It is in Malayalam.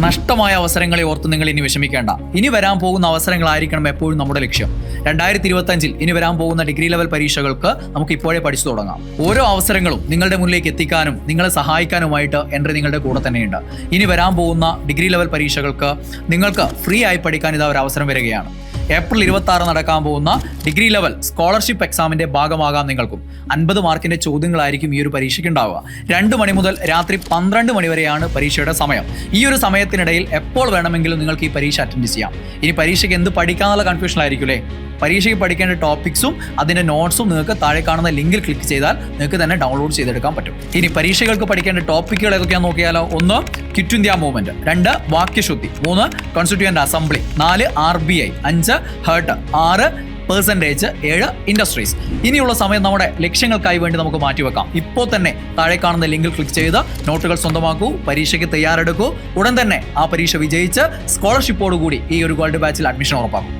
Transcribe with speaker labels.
Speaker 1: നഷ്ടമായ അവസരങ്ങളെ ഓർത്ത് നിങ്ങൾ ഇനി വിഷമിക്കേണ്ട. ഇനി വരാൻ പോകുന്ന അവസരങ്ങളായിരിക്കണം എപ്പോഴും നമ്മുടെ ലക്ഷ്യം. രണ്ടായിരത്തി ഇരുപത്തഞ്ചിൽ ഇനി വരാൻ പോകുന്ന ഡിഗ്രി ലെവൽ പരീക്ഷകൾക്ക് നമുക്ക് ഇപ്പോഴേ പഠിച്ചു തുടങ്ങാം. ഓരോ അവസരങ്ങളും നിങ്ങളുടെ മുന്നിലേക്ക് എത്തിക്കാനും നിങ്ങളെ സഹായിക്കാനുമായിട്ട് എന്റെ നിങ്ങളുടെ കൂടെ തന്നെയുണ്ട്. ഇനി വരാൻ പോകുന്ന ഡിഗ്രി ലെവൽ പരീക്ഷകൾക്ക് നിങ്ങൾക്ക് ഫ്രീ ആയി പഠിക്കാൻ ഇതാ ഒരു അവസരം വരികയാണ്. ഏപ്രിൽ ഇരുപത്തി ആറ് നടക്കാൻ പോകുന്ന ഡിഗ്രി ലെവൽ സ്കോളർഷിപ്പ് എക്സാമിന്റെ ഭാഗമാകാം നിങ്ങൾക്കും. അൻപത് മാർക്കിന്റെ ചോദ്യങ്ങളായിരിക്കും ഈ ഒരു പരീക്ഷയ്ക്ക് ഉണ്ടാവുക രണ്ട് മണി മുതൽ രാത്രി പന്ത്രണ്ട് മണി വരെയാണ് പരീക്ഷയുടെ സമയം. ഈ ഒരു സമയത്തിനിടയിൽ എപ്പോൾ വേണമെങ്കിലും നിങ്ങൾക്ക് ഈ പരീക്ഷ അറ്റൻഡ് ചെയ്യാം. ഇനി പരീക്ഷയ്ക്ക് എന്ത് പഠിക്കാന്നുള്ള കൺഫ്യൂഷനിലായിരിക്കും അല്ലേ? പരീക്ഷയ്ക്ക് പഠിക്കേണ്ട ടോപ്പിക്സും അതിന്റെ നോട്ട്സും നിങ്ങൾക്ക് താഴെ കാണുന്ന ലിങ്കിൽ ക്ലിക്ക് ചെയ്താൽ നിങ്ങൾക്ക് തന്നെ ഡൗൺലോഡ് ചെയ്തെടുക്കാൻ പറ്റും. ഇനി പരീക്ഷകൾക്ക് പഠിക്കേണ്ട ടോപ്പിക്കുകൾ ഏതൊക്കെയാണെന്ന് നോക്കിയാലോ? ഒന്ന് കിറ്റ് ഇന്ത്യ മൂവ്മെന്റ് രണ്ട് വാക്യശുദ്ധി. മൂന്ന് കോൺസ്റ്റിറ്റ്യൂന്റ് അസംബ്ലി നാല് ആർ ബി ഐ അഞ്ച് ഹേർട്ട് ആറ് പെർസെന്റേജ് ഏഴ് ഇൻഡസ്ട്രീസ് ഇനിയുള്ള സമയം നമ്മുടെ ലക്ഷ്യങ്ങൾക്കായി വേണ്ടി നമുക്ക് മാറ്റിവെക്കാം. ഇപ്പോൾ തന്നെ താഴെ കാണുന്ന ലിങ്കിൽ ക്ലിക്ക് ചെയ്ത് നോട്ടുകൾ സ്വന്തമാക്കൂ പരീക്ഷയ്ക്ക് തയ്യാറെടുക്കൂ. ഉടൻ തന്നെ ആ പരീക്ഷ വിജയിച്ച് സ്കോളർഷിപ്പോടുകൂടി ഈ ഒരു ഗോൾഡ് ബാച്ചിൽ അഡ്മിഷൻ ഉറപ്പാക്കും.